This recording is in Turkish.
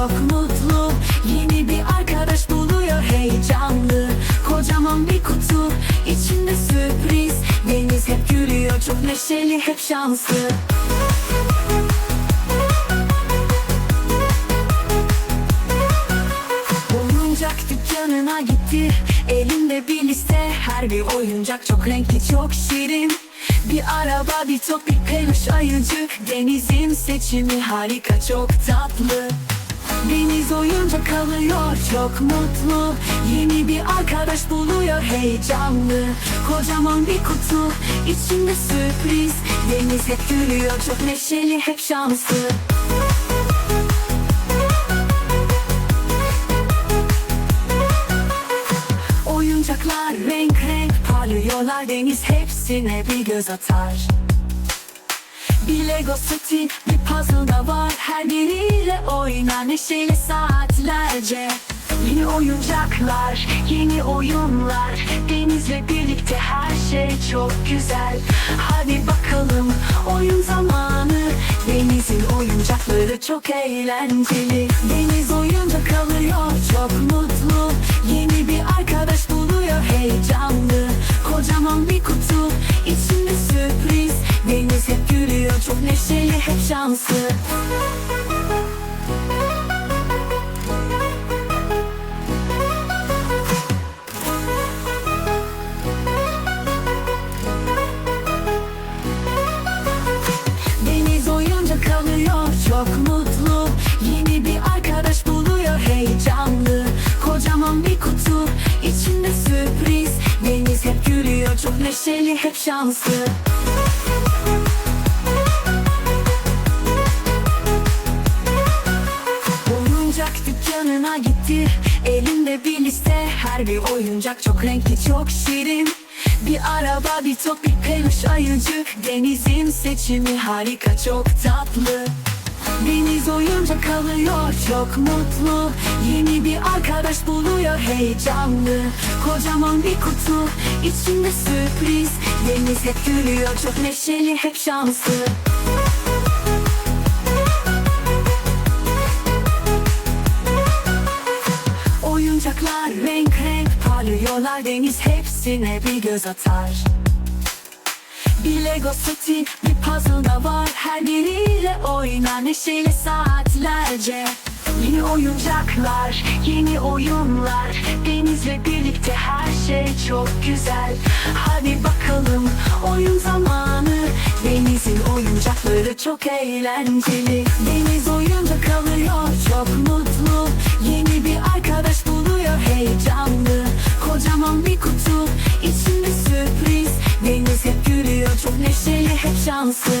çok mutlu Yeni bir arkadaş buluyor heyecanlı. Kocaman bir kutu içinde sürpriz. Deniz hep gülüyor çok neşeli hep şanslı. Oyuncak dükkanına gitti Elinde bir liste. Her bir oyuncak çok renkli çok şirin. Bir araba bir top bir peluş ayıcık. Denizin seçimi harika çok tatlı Deniz oyuncak alıyor çok mutlu. Yeni bir arkadaş buluyor heyecanlı. Kocaman bir kutu içinde sürpriz. Deniz hep gülüyor çok neşeli hep şanslı. Oyuncaklar renk renk parlıyorlar Deniz hepsine bir göz atar. Bir Lego da biriyle oynar neşeli saatlerce. Yeni oyuncaklar, yeni oyunlar Denizle birlikte her şey çok güzel. Hadi bakalım oyun zamanı. Deniz'in oyuncakları çok eğlenceli. Deniz oyuncak alıyor çok mutlu hep şanslı. Deniz oyuncak alıyor çok mutlu. Yeni bir arkadaş buluyor heyecanlı. Kocaman bir kutu içinde sürpriz. Deniz hep gülüyor çok neşeli hep şanslı Her bir oyuncak çok renkli çok şirin. Bir araba bir top bir peluş ayıcık Denizin seçimi harika çok tatlı. Deniz oyuncak alıyor çok mutlu. Yeni bir arkadaş buluyor heyecanlı. Kocaman bir kutu içinde sürpriz. Deniz hep gülüyor çok neşeli hep şanslı. Oyuncaklar renk renk parlıyorlar Deniz hepsine bir göz atar. Bir Lego seti bir puzzle da var. Her biriyle oynar neşeli saatlerce. Yeni oyuncaklar, yeni oyunlar. Denizle birlikte her şey çok güzel. Hadi bakalım oyun zamanı. Deniz'in oyuncakları çok eğlenceli. Deniz oyuncak alıyor çok mutlu gidiyor çok neşeli hep şanslı.